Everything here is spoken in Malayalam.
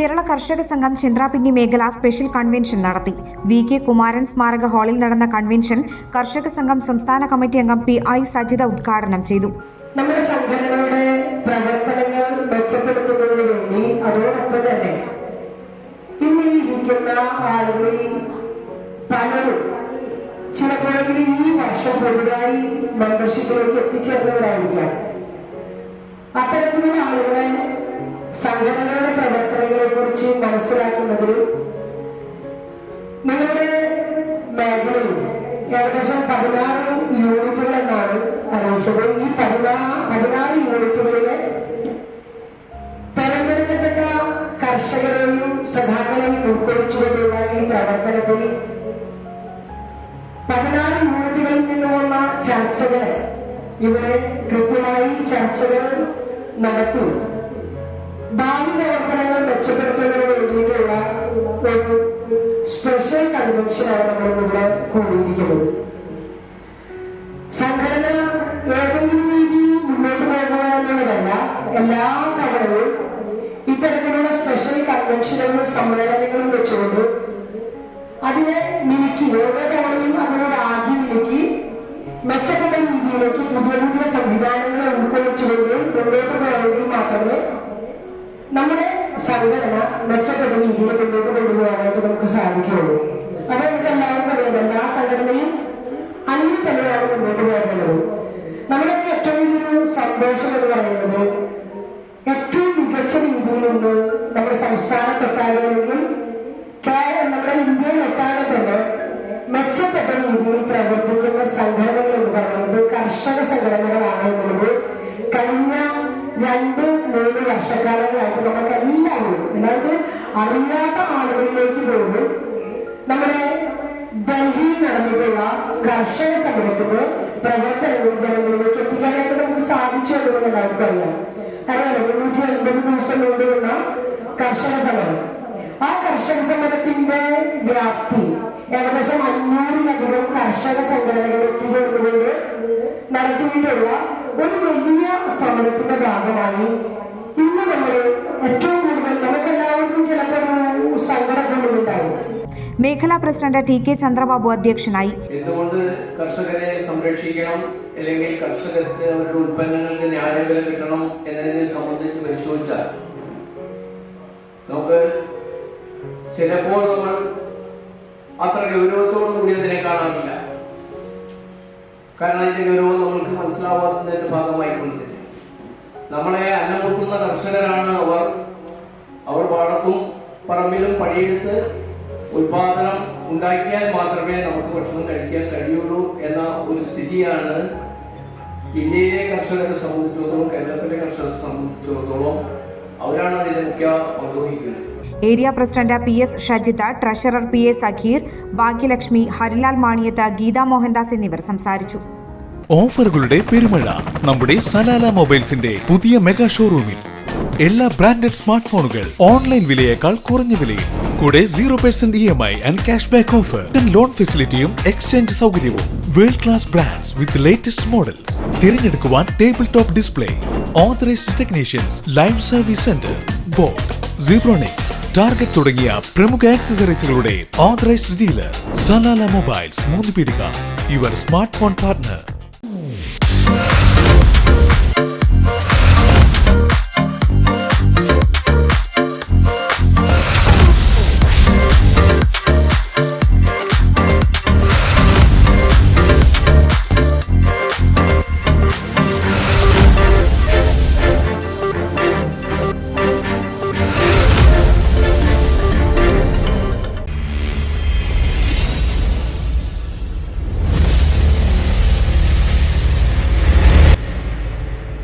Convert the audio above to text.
കേരള കർഷക സംഘം ചന്ദ്രാപിന്നി മേഖല സ്പെഷ്യൽ കൺവെൻഷൻ നടത്തി. വി കെ കുമാരൻ സ്മാരക ഹാളിൽ നടന്ന കൺവെൻഷൻ കർഷക സംഘം സംസ്ഥാന കമ്മിറ്റി അംഗം പി ഐ സജിത ഉദ്ഘാടനം ചെയ്തു. നമ്മുടെ സംഘടനയുടെ പ്രവർത്തനങ്ങൾ മെച്ചപ്പെടുത്തുന്നതിന് വേണ്ടി അതോടൊപ്പം തന്നെ ഇന്ന് ആളുകളിൽ പലരും ചിലപ്പോഴെങ്കിലും ഈ വർഷം പുതുതായി മെമ്പർഷിപ്പിലേക്ക് എത്തിച്ചേർന്നവരായിരിക്കാം. അത്തരത്തിലുള്ള ആളുകളെ സംഘടനയുടെ പ്രവർത്തനങ്ങളെ കുറിച്ച് മനസ്സിലാക്കുന്നതിലും നിങ്ങളുടെ മേഖലയിൽ ഏകദേശം പതിനാറ് യൂണിറ്റുകൾ എന്നാണ് അറിയിച്ചത്. ഈ പതിനാ പതിനാറ് യൂണിറ്റുകളിലെ തെരഞ്ഞെടുക്കപ്പെട്ട കർഷകരെയും സഖാക്കളെയും ഉൾക്കൊള്ളിച്ചുകൊണ്ടുള്ള ഈ പ്രവർത്തനത്തിൽ പതിനാറ് യൂണിറ്റുകളിൽ നിന്നുമുള്ള ചർച്ചകളെ ഇവിടെ കൃത്യമായി ചർച്ചകൾ നടത്തി ഭാവി പ്രവർത്തനങ്ങൾ മെച്ചപ്പെടുത്തുന്നതിന് വേണ്ടിയിട്ടുള്ള ഒരു സ്പെഷ്യൽ കൺവെൻഷനാണ് നമ്മൾ ഇവിടെ കൂടിയിരിക്കുന്നത്. സംഘടന ഏതെങ്കിലും രീതിയിൽ മുന്നോട്ട് പോകുക എന്നുള്ളതല്ല എല്ലാ തവണയും ഇത്തരത്തിലുള്ള സ്പെഷ്യൽ കൺവെൻഷനുകളും സമ്മേളനങ്ങളും വെച്ചുകൊണ്ട് അതിനെ മിനിക്ക് ഓരോ തവണയും നമ്മുടെ സംഘടന മെച്ചപ്പെട്ട രീതിയിൽ മുന്നോട്ട് കൊണ്ടുപോകാനായിട്ട് നമുക്ക് സാധിക്കുകയുള്ളൂ. അത് നമുക്ക് എല്ലാവർക്കും അറിയാം എല്ലാ സംഘടനയും അങ്ങനെ തന്നെയാണ് മുന്നോട്ട് പോകേണ്ടത്. നമ്മുടെയൊക്കെ ഏറ്റവും വലിയൊരു സന്തോഷം എന്ന് പറയുന്നത് ഏറ്റവും മികച്ച ഇന്ന് നമ്മുടെ സംസ്ഥാനത്തൊട്ടാകെ അല്ലെങ്കിൽ കേരളം നമ്മുടെ ഇന്ത്യയിലൊട്ടാകെ തന്നെ മെച്ചപ്പെട്ട രീതിയിൽ പ്രവർത്തിക്കുന്ന സംഘടനകൾ എന്ന് പറയുന്നത് കർഷക സംഘടനകളാണ് എന്നുള്ളത് കഴിഞ്ഞ രണ്ട് മൂന്ന് വർഷക്കാലങ്ങളായിട്ട് നമുക്ക് എല്ലാവരും അതായത് അറിയാത്ത ആളുകളിലേക്ക് പോകും. നമ്മുടെ ഡൽഹിയിൽ നടന്നിട്ടുള്ള കർഷക സമരത്തിന്റെ പ്രവർത്തനങ്ങൾ ജനങ്ങളിലേക്ക് എത്തിക്കാനായിട്ട് നമുക്ക് സാധിച്ചു എന്നുള്ളത് എല്ലാവർക്കും അറിയാം. അറിയാലോ മുന്നൂറ്റി അൻപത് ദിവസം കൊണ്ടുവന്ന കർഷക സമരം. ആ കർഷക സമരത്തിന്റെ വ്യാപ്തി ഏകദേശം അഞ്ഞൂറിലധികം കർഷക സംഘടനകൾ ഒത്തുചേർന്നുകൊണ്ട് നടത്തിയിട്ടുള്ള ഒരു വലിയ സമരത്തിന്റെ ഭാഗമായി ഇന്ന് നമ്മൾ ഏറ്റവും കൂടുതൽ നമുക്കെല്ലാവർക്കും ചിലപ്പോൾ ഒരു സങ്കടങ്ങളുണ്ടാവും മേഖലാ പ്രസിഡന്റ് ടി കെ ചന്ദ്രബാബു അധ്യക്ഷനായി. എന്തുകൊണ്ട് കർഷകരെ സംരക്ഷിക്കണം? അല്ലെങ്കിൽ കർഷകർക്ക് അവരുടെ ഉൽപ്പന്നങ്ങൾക്ക് ന്യായവില കിട്ടണം എന്നതിനെ സംബന്ധിച്ച് പരിശോധിച്ചാൽ? നമുക്ക് ചിലപ്പോൾ നമ്മൾ അത്ര ഗൗരവത്തോടു കൂടി അതിനെ കാണാറില്ല. കാരണം അതിന്റെ ഗൗരവം നമ്മൾക്ക് മനസ്സിലാവാത്തതിന്റെ ഭാഗമായിക്കൊണ്ട്. നമ്മളെ അന്നമുട്ടുന്ന കർഷകരാണ് അവർ. അവർ പാടത്തും പറമ്പിലും പണിയെടുത്ത് ഉൽപാദനം ഉണ്ടാക്കിയാൽ മാത്രമേ നമുക്ക് ഭക്ഷണം കഴിക്കാൻ കഴിയുള്ളൂ എന്ന ഒരു സ്ഥിതിയാണ് ഇന്ത്യയിലെ കർഷകരെ സംബന്ധിച്ചിടത്തോളം കേരളത്തിലെ കർഷകരെ സംബന്ധിച്ചിടത്തോളം അവരാണ് അതിന്റെ മുഖ്യ പങ്ക് വഹിക്കുന്നത്. Area president P S Shajitha treasurer P A Sakheer Bhagyalakshmi Harilal Maniyath Geetha Mohandas എന്നിവർ സംസാരിച്ചു. ഓഫറുകളുടെ പെരുമഴ നമ്മുടെ സലാല മൊബൈൽസിന്റെ പുതിയ മെഗാ ഷോറൂമിൽ. എല്ലാ ബ്രാൻഡഡ് സ്മാർട്ട് ഫോണുകൾ ഓൺലൈൻ വിലയേക്കാൾ കുറഞ്ഞ വിലയിൽ. കൂടെ zero percent E M I and cash back offer loan ഫെസിലിറ്റിയും exchange സൗകര്യവും. World class brands with latest models തിരഞ്ഞെടുക്കുവാൻ table top display authorised technicians live service centre Boat Zebronics Target തുടങ്ങിയ പ്രമുഖ ആക്സസറീസുകളുടെ ഓതറൈസ്ഡ് ഡീലർ സലാല മൊബൈൽസ് മൂന്ന് പീടിക യുവർ സ്മാർട്ട് ഫോൺ പാർട്ണർ